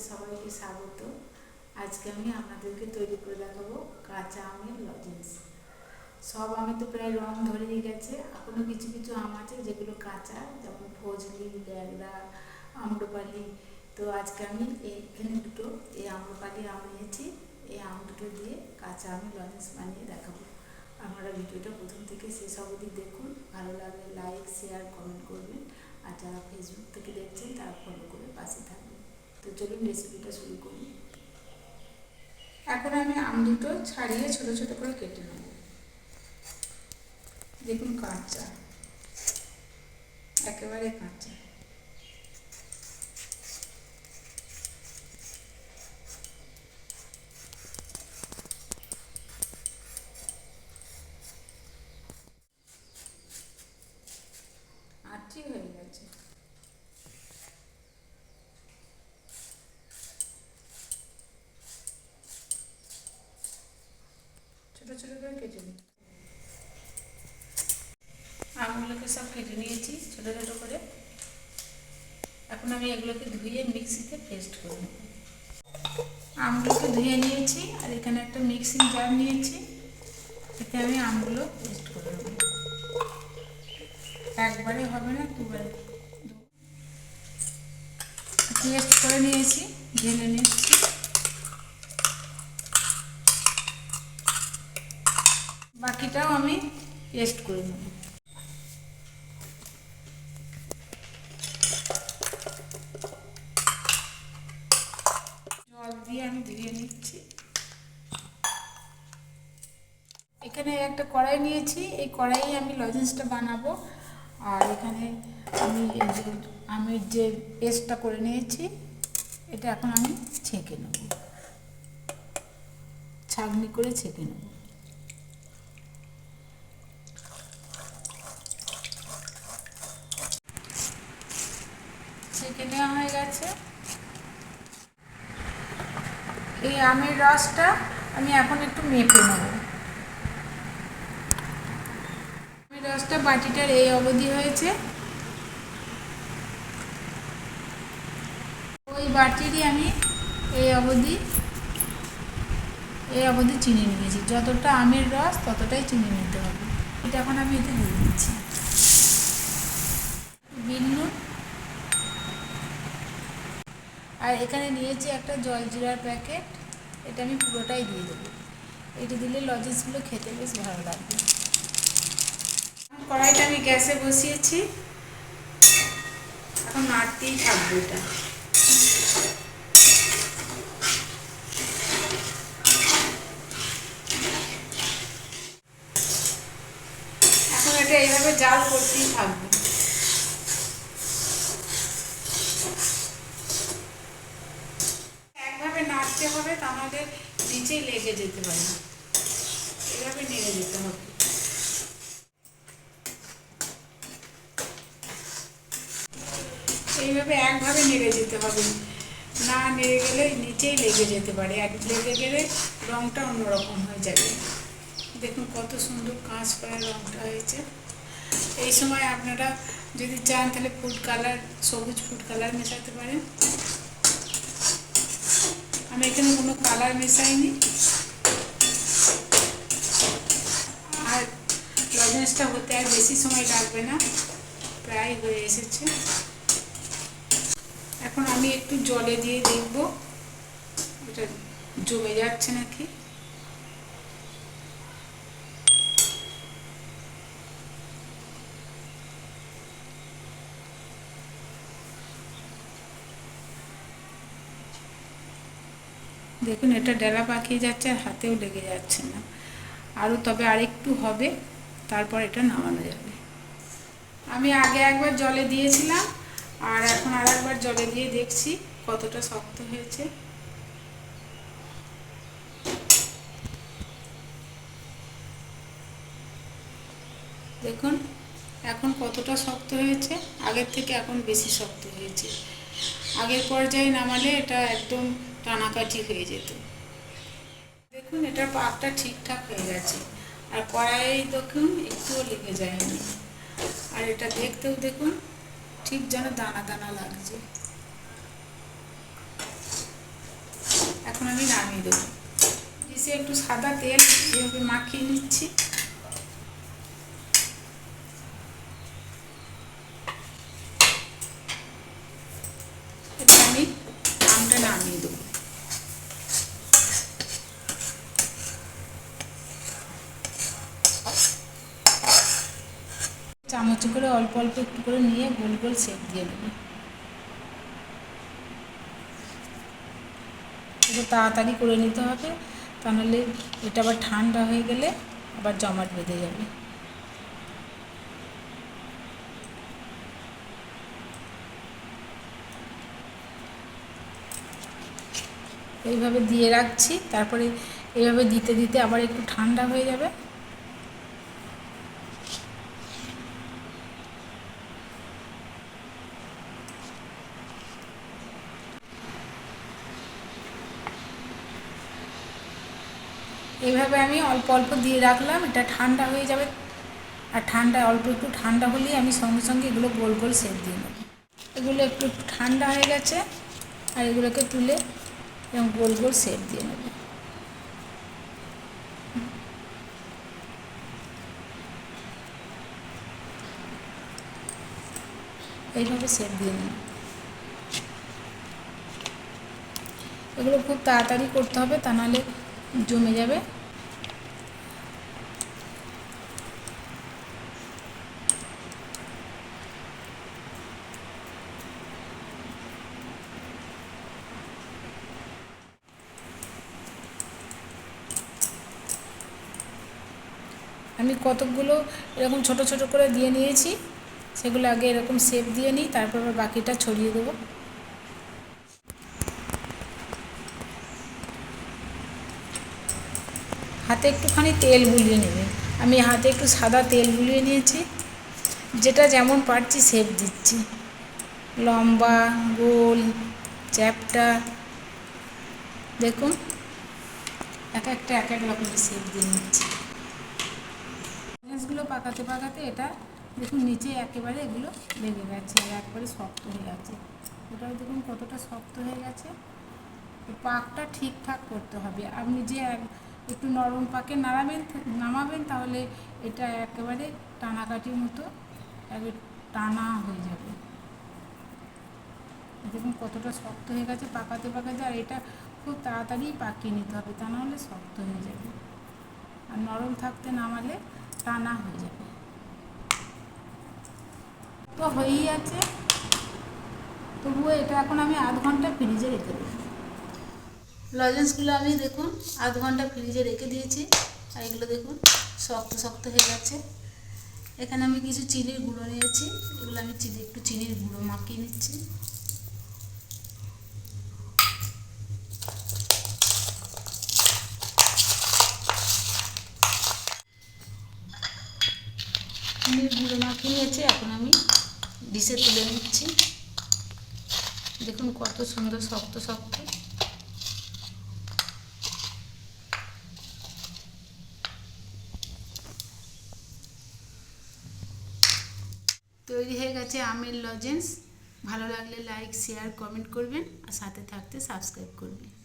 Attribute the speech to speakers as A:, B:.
A: আপনাদের সবাইকে স্বাগত। আজকে আমি আপনাদেরকে তৈরি করে দেখাবো কাঁচা আমের লজেন্স। সব আমি তো প্রায় রং ধরেই গেছে। এখনও কিছু কিছু আম আছে যেগুলো কাঁচা, যেমন ফজলি ল্যাংড়া, আম্রপালি। তো আজকে আমি এখানে দুটো, এই আম্রপালি আম নিয়েছি। এই আম দুটো দিয়ে কাঁচা আমের লজেন্স বানিয়ে দেখাবো। আপনারা ভিডিওটা প্রথম থেকে শেষ অবধি দেখুন। ভালো লাগলে লাইক শেয়ার কমেন্ট করবেন। আর যারা ফেসবুক থেকে দেখছেন, তারা ফলো করে পাশে থাকবেন। তো চলুন রেসিপিটা শুরু করি। এখন আমি আম দুটো ছাড়িয়ে ছোট ছোট করে কেটে নেব। দেখুন কাঁচা, একেবারে কাঁচা আটটি হয়ে গেছে ছোট ছোট করে কেটে নিই আমগুলোকে সব কেটে নিয়েছি ছোট ছোট করে এখন আমি এগুলোকে ধুয়ে মিক্সিতে পেস্ট করে নেব। আমগুলোকে ধুয়ে নিয়েছি আর এখানে একটা মিক্সিং জার নিয়েছি। এতে আমি আমগুলো পেস্ট করে নেব। একবারে হবে না, দুবার। পেস্ট করে নিয়েছি, ঢেলে নিচ্ছি। বাকিটাও আমি পেস্ট করে নেব। দিয়ে আমি নিচ্ছি। এখানে একটা কড়াই নিয়েছি। এই কড়াইয়ে আমি লজেন্সটা বানাবো। আর এখানে আমি আমের যে পেস্টটা করে নিয়েছি, এটা এখন আমি ছেঁকে নেব। ছাগনি করে ছেঁকে নেব ছেঁকে নেওয়া হয়ে গেছে এই আমের রসটা আমি এখন একটু মেপে নেব। আমের রসটা বাটিটার এই অবধি হয়েছে। ওই বাটিরই আমি এই অবধি এই অবধি চিনি নিয়েছি। যতটা আমের রস, ততটাই চিনি নিতে হবে। এটা এখন আমি এতে দিয়ে দিচ্ছি। বিন আর এখানে নিয়েছি একটা জলজিরার প্যাকেট। এটা আমি পুরোটাই দিয়ে দেবো। এটা দিলে লজেন্সগুলো খেতে বেশ ভালো লাগবে। কড়াইটা আমি গ্যাসে বসিয়েছি। এখন নাড়তেই থাকব এটা। এখন এটা এইভাবে জাল করতেই থাকবে একভাবে নাড়তে হবে তা আমাদের নিচেই লেগে যেতে পারে এভাবে নেড়ে যেতে হবে। এইভাবে একভাবে নেড়ে যেতে হবে। না নেড়ে গেলে নিচেই লেগে যেতে পারে। আর লেগে গেলে রঙটা অন্যরকম হয়ে যাবে। দেখুন কত সুন্দর কাঁচ পায়ে রঙটা হয়েছে। এই সময় আপনারা যদি চান তাহলে ফুড কালার, সবুজ ফুড কালার মেশাতে পারেন। আমি এখানে কোনো কালার মেশাইনি। আর লজেন্সটা হতে আর বেশি সময় লাগবে না, প্রায় হয়ে এসেছে। এখন আমি একটু জলে দিয়ে দেখব এটা জমে যাচ্ছে নাকি। দেখুন, এটা ডেলা পাকিয়ে যাচ্ছে আর হাতেও লেগে যাচ্ছে না। আরও তবে আরেকটু হবে, তারপর এটা নামানো যাবে। আমি আগে একবার জলে দিয়েছিলাম, আর এখন আর একবার জলে দিয়ে দেখছি কতটা শক্ত হয়েছে। দেখুন, এখন কতটা শক্ত হয়েছে, আগের থেকে এখন বেশি শক্ত হয়েছে। আগের পর্যায়ে নামালে এটা একদম টানাকাটি হয়ে যেত। দেখুন, এটার পাকটা ঠিকঠাক হয়ে গেছে। আর কড়াই দেখুন, একটুও লেগে যায়নি। আর এটা দেখতেও দেখুন, ঠিক যেন দানা দানা লাগছে। এখন আমি নামিয়ে দেবো। ডিশে একটু সাদা তেল, এভাবে মাখিয়ে নিচ্ছি এটা আমি আমটা নামিয়ে দেবো চামচ করে অল্প অল্প একটু করে নিয়ে গোল গোল সেপ দিয়ে নেব একটু তাড়াতাড়ি করে নিতে হবে, তা নাহলে এটা আবার ঠান্ডা হয়ে গেলে আবার জমাট বেঁধে যাবে। এইভাবে দিয়ে রাখছি, তারপরে এইভাবে দিতে দিতে আবার একটু ঠান্ডা হয়ে যাবে। এইভাবে আমি অল্প অল্প দিয়ে রাখলাম, এটা ঠান্ডা হয়ে যাবে। আর ঠান্ডা, অল্প একটু ঠান্ডা হলেই আমি সঙ্গে সঙ্গে এগুলো গোল গোল সেপ দিয়ে নেব। এগুলো একটু একটু ঠান্ডা হয়ে গেছে, আর এগুলোকে তুলে এবং গোল গোল সেপ দিয়ে নেব। এইভাবে সেপ দিয়ে নেব। এগুলো খুব তাড়াতাড়ি করতে হবে, তা নাহলে জমে যাবে। আমি কতকগুলো এরকম ছোট ছোট করে দিয়ে নিয়েছি, সেগুলো আগে এরকম শেপ দিয়ে নিই, তারপর বাকিটা ছড়িয়ে দেবো। হাতে একটুখানি তেল বুলিয়ে নেবে। আমি হাতে একটু সাদা তেল বুলিয়ে নিয়েছি। যেটা যেমন পারছি শেপ দিচ্ছি। লম্বা, গোল, চ্যাপটা। দেখুন, এক একটা, এক এক রকমের শেপ দিয়ে নিচ্ছি। জিনিসগুলো পাকাতে পাকাতে এটা দেখুন, নিচে একেবারে এগুলো লেগে গেছে আর একবারে শক্ত হয়ে গেছে। ওটাও দেখুন, কতটা শক্ত হয়ে গেছে। পাকটা ঠিকঠাক করতে হবে। আপনি যে এক- একটু নরম পাকে নাড়াবেন, নামাবেন, তাহলে এটা একেবারে টানাকাটির মতো একবার টানা হয়ে যাবে। দেখুন কতটা শক্ত হয়ে গেছে, পাকাতে পাকাতে, আর এটা খুব তাড়াতাড়ি পাকিয়ে নিতে হবে, তা নাহলে শক্ত হয়ে যাবে। আর নরম থাকতে নামালে টানা হয়ে যাবে। তো হয়েই আছে। তবুও এটা এখন আমি আধ ঘণ্টা ফ্রিজে রেখে দেবো। লজেন্সগুলো আমি দেখুন, আধ ঘণ্টা ফ্রিজে রেখে দিয়েছি, আর এগুলো দেখুন, শক্ত শক্ত হয়ে গেছে এখানে আমি কিছু চিনির গুঁড়ো নিয়েছি, এগুলো আমি চিনি, একটু চিনির গুঁড়ো মাখিয়ে নিচ্ছি। চিনির গুঁড়ো মাখিয়ে নিয়েছি, এখন আমি ডিশে তুলে নিচ্ছি। দেখুন কত সুন্দর, শক্ত শক্ত। তৈরি হয়ে গেছে আমের লজেন্স। ভালো লাগলে লাইক শেয়ার কমেন্ট করবেন। আর সাথে থাকতে সাবস্ক্রাইব করবেন।